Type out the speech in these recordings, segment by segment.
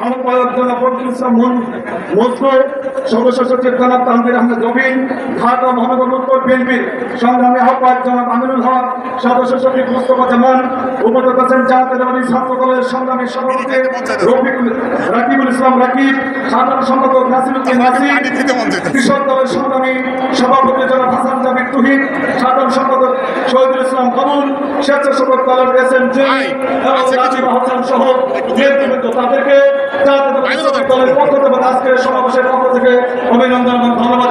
আহ্বায়ক জনাব ফখরুল ইসলাম মজবুর সদস্য সচিব জনাব তানভীর আহমেদ রবিন ঢাকা মহানগর উত্তর বিএনপির সংগ্রামী আহ্বায়ক জনাব আমিনুল হক সদস্য সচিব মোস্তফা জামান উপস্থিত আছেন জাতীয়তাবাদী ছাত্র দলের সংগ্রামী সভাপতি রফিকুল রাকিবুল ইসলাম রাকিব সাধারণ সম্পাদক নাসিরুদ্দিন নাসির কৃষক দলের সংগ্রামী সভাপতি জনাব হাসান জাবির তুহিন সাধারণ সম্পাদক শহীদুল ইসলাম কমল স্বেচ্ছাসেবক দলের এস এম জে এবং রাজীব হাসান সহ নেতৃবৃন্দ তাদেরকে জাতীয়তাবাদী শ্রমিক দলের পক্ষ থেকে আজকের সমাবেশের পক্ষ থেকে অভিনন্দন এবং ধন্যবাদ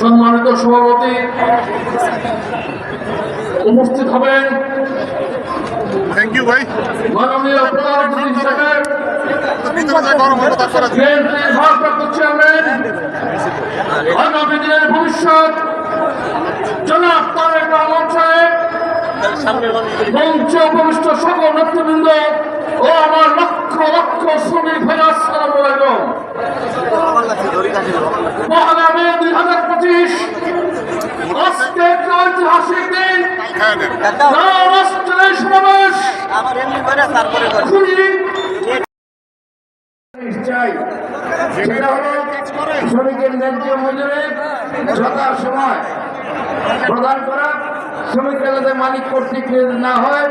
সম্মানিত সভাপতি উপস্থিত হবেন। থ্যাংক ইউ ভাই। মাননীয় প্রধানমন্ত্রী চেয়ারম্যান ভবিষ্যৎ জনাব তারেক রহমান সাহেব মঞ্চ উপবিষ্ট সকল নেতৃবৃন্দ ও আমার লক্ষ লক্ষ শ্রমিক ভাই আসসালাম আলাইকুম মহানা মে দুই হাজার ঐতিহাসিক দিন রাষ্ট্রের সমাবেশ। মজুরি সময় প্রদান করা। শ্রমিকরা যাতে মালিক কর্তৃক না হয়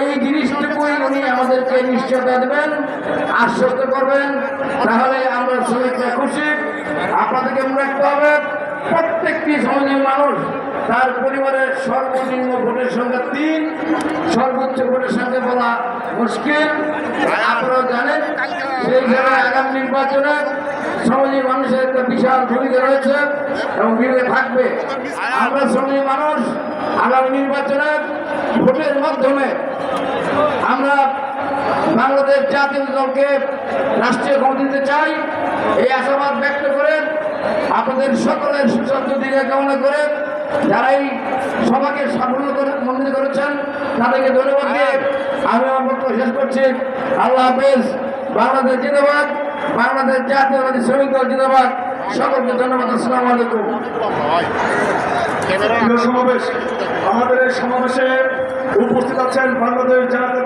এই জিনিসটুকুই উনি আমাদেরকে নিশ্চয়তা দেবেন আশ্বস্ত করবেন। তাহলে আমরা শ্রমিকরা খুশি। আপনাদেরকে মনে রাখতে হবে, প্রত্যেকটি সমাজের মানুষ তার পরিবারের সর্বনিম্ন ভোটের সংখ্যা তিন, সর্বোচ্চ ভোটের সংখ্যা বলা মুশকিল। আপনারা জানেন, সেই জায়গায় আগামী নির্বাচনে সমাজের মানুষের একটা বিশাল ভূমিকা রয়েছে এবং ভূমিকা থাকবে। আমরা সমাজের মানুষ আগামী নির্বাচনে ভোটের মাধ্যমে আমরা বাংলাদেশ জাতীয় দলকে রাষ্ট্রীয় ক্ষমতা দিতে চাই। এই আশাবাদ ব্যক্ত করে আপনাদের সকলের সুস্বাস্থ্য দিকে কামনা করে যারা এই সভাকে সাফল্য করে মন্দির করেছেন, তাদেরকে ধন্যবাদ দিয়ে আমি আমার বক্তব্য শেষ করছি। আল্লাহ হাফেজ। বাংলাদেশ জিন্দাবাদ, বাংলাদেশ জাতীয়বাদী শ্রমিক দল জিন্দাবাদ। সকলকে ধন্যবাদ, আসসালাম আলাইকুম। সমাবেশ। আমাদের এই সমাবেশে উপস্থিত আছেন বাংলাদেশ দল